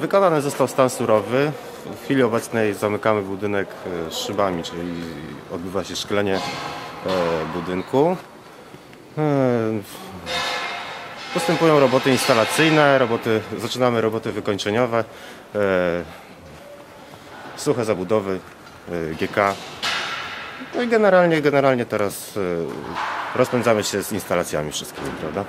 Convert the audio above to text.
Wykonany został stan surowy. W chwili obecnej zamykamy budynek e, szybami, czyli odbywa się szklenie e, budynku. E, Postępują roboty instalacyjne, roboty, zaczynamy roboty wykończeniowe, suche zabudowy, GK. No i generalnie, generalnie teraz rozpędzamy się z instalacjami wszystkimi, prawda?